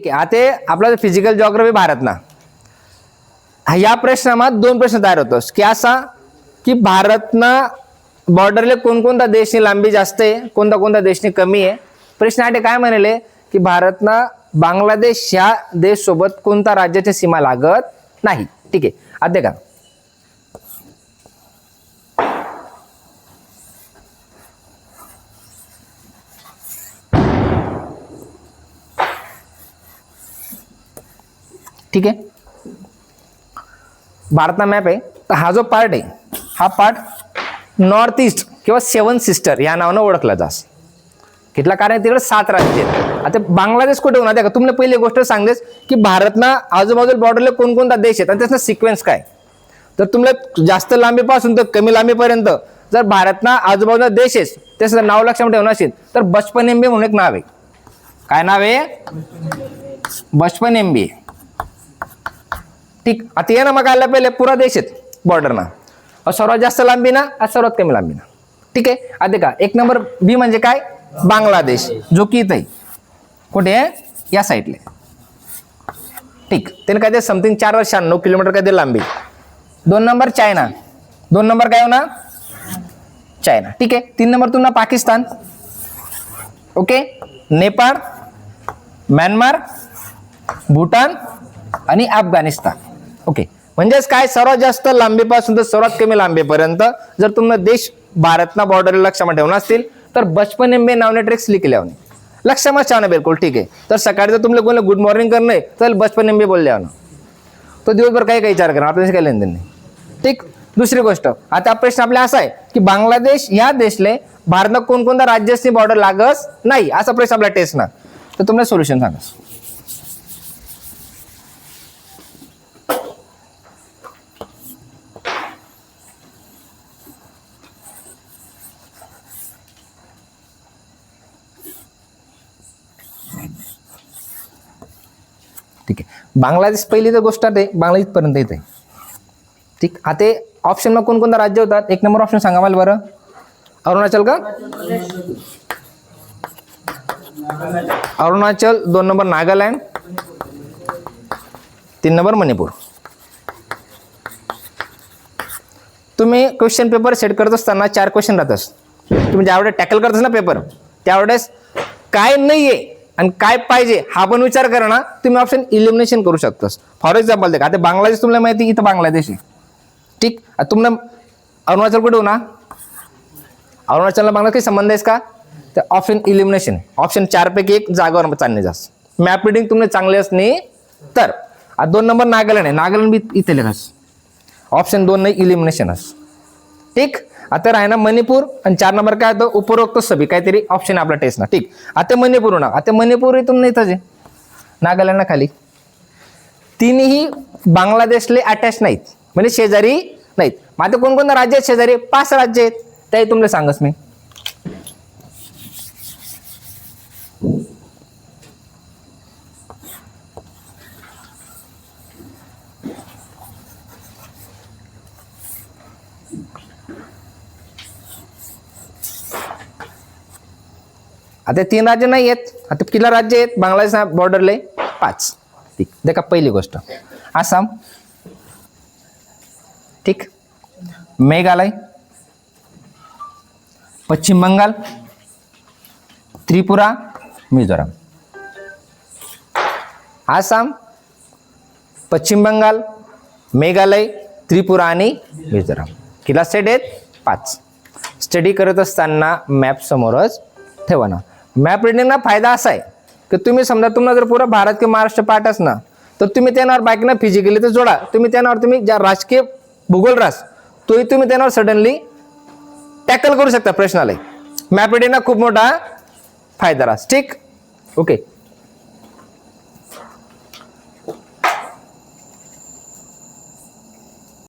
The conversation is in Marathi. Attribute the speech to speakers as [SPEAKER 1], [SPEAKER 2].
[SPEAKER 1] ठीक आहे. आता आपला फिजिकल जॉग्रफी भारत ना या प्रश्नात दोन प्रश्न तयार होतो. की असा की भारतना बॉर्डरले कोणकोणता देशनी लांबी जास्त आहे कोणता कोणता देशनी कमी आहे? प्रश्न आठे काय म्हणले? की भारतना बांगलादेश ह्या देश सोबत कोणता राज्याची सीमा लागत नाही. ठीक आहे. आता का ठीक आहे? भारता मॅप आहे. तर हा जो पार्ट आहे हा पार्ट नॉर्थ ईस्ट किंवा सेवन सिस्टर या नावानं ओळखला जास. कितला कारण तिकडे सात राज्य आहेत. आता बांगलादेश कुठे होणार? का तुम्हाला पहिली गोष्ट सांगतेस की भारतना आजूबाजूला बॉर्डरला कोणकोणता देश आहेत आणि त्याचा सिक्वेन्स काय? तर तुम्हाला जास्त लांबीपासून तर कमी लांबीपर्यंत जर भारतना आजूबाजूला देश आहे त्याचं नाव लक्षात ठेवणं असेल तर बचपन एम बी म्हणून एक नाव आहे. काय नाव आहे? बचपन एम बी. ठीक. आता ये ना मग आला पहिले पुरा देश आहेत बॉर्डरना सर्वात जास्त लांबी ना सर्वात कमी लांबी ना. ठीक आहे? आता का एक नंबर बी म्हणजे काय? बांगलादेश जो की इथं आहे. कुठे आहे? या साईडले ठीक. त्याने काय ते समथिंग चार वर्ष किलोमीटर काय ते लांबी दोन नंबर चायना. दोन नंबर काय होणार? चायना. ठीक आहे? तीन नंबर तुम्हाला पाकिस्तान. ओके? नेपाळ म्यानमार भूटान आणि अफगाणिस्तान. ओके म्हणजेच काय? सर्वात जास्त लांबीपासून तर सर्वात कमी लांबीपर्यंत जर तुम्हाला देश भारतना बॉर्डर लक्षामध्ये ठेवून असतील तर बचपन एम बे नावने ट्रेक्स लिखले लक्षामध्ये ठेवणं बिलकुल ठीक आहे. तर सकाळी जर तुम्हाला कोणी गुड मॉर्निंग करणं आहे तर बचपन एम बी बोलल्या ना. तो दिवसभर काही काही विचार करा आपल्याशी काही लेनदेन नाही. ठीक? दुसरी गोष्ट आता प्रश्न आपला असा आहे की बांगलादेश ह्या देशले भारतात कोणकोणत्या राज्याची बॉर्डर लागस नाही? असा प्रश्न आपला टेस्ट ना. तर तुम्हाला सोल्युशन सांगा ठीक आहे बांगलादेश पहिली तर गोष्ट आहे बांगलादेशपर्यंत येते ठीक आता ऑप्शन मग कोणकोणतं राज्य होतात? एक नंबर ऑप्शन सांगा मला बरं. अरुणाचल का? अरुणाचल दोन नंबर नागालँड तीन नंबर मणिपूर. तुम्ही क्वेश्चन पेपर सेट करत असताना चार क्वेश्चन राहतस तुम्ही ज्यावेळेस टॅकल करतस ना पेपर त्यावेळेस काय नाही आहे आणि काय पाहिजे हा पण विचार करा ना तुम्ही ऑप्शन इलिमिनेशन करू शकतोस. फॉर एक्झाम्पल देखा आता बांगलादेश तुम्हाला माहिती इथं बांगलादेश आहे. ठीक? तुम्हाला अरुणाचल कुठे ना अरुणाचलला बांगला काही संबंध आहेस का? तर ऑप्शन इलिमिनेशन ऑप्शन चारपैकी एक जागावर चालणे जास्त मॅप रिडिंग तुम्ही चांगले असणे तर. दोन नंबर नागालँड आहे. नागालँड बी इथे लिहास ऑप्शन दोन नाही इलिमिनेशन अस ठीक? आता राहिना मणिपूर आणि चार नंबर काय होतं? उपरोक्त सभी. काहीतरी ऑप्शन आपला टेस्ट ना. ठीक? आता मणिपूर ना आता मणिपूर इथून नाही जे. नागालँड ना खाली. तिन्ही बांगलादेशले अटॅच नाहीत. म्हणजे शेजारी नाहीत. मग आता कोणकोणत्या राज्य आहेत शेजारी? पाच राज्य आहेत. ते तुम्हाला सांगस मी. आता तीन राज्य नाही आहेत. आता किती राज्य आहेत बांगलादेश बॉर्डरले पाच. ठीक. देखा पहिली गोष्ट. आसाम. ठीक. मेघालय. पश्चिम बंगाल. त्रिपुरा. मिझोराम. आसाम. पश्चिम बंगाल. मेघालय. त्रिपुरा आणि मिझोराम. किला स्टेट आहेत पाच. स्टडी करत असताना मॅप समोरच ठेवा ना. मॅप रिडिंगना फायदा असा आहे की तुम्ही समजा तुम्हाला जर पुरा भारत किंवा महाराष्ट्र पाठ ना तर तुम्ही त्यावर बाईकनं फिजिकली तर जोडा. तुम्ही त्यावर तुम्ही ज्या राजकीय भूगोल रास तोही तुम्ही त्यावर सडनली टॅकल करू शकता प्रश्नाला. मॅप रिडिंगना खूप मोठा फायदा रास. ठीक? ओके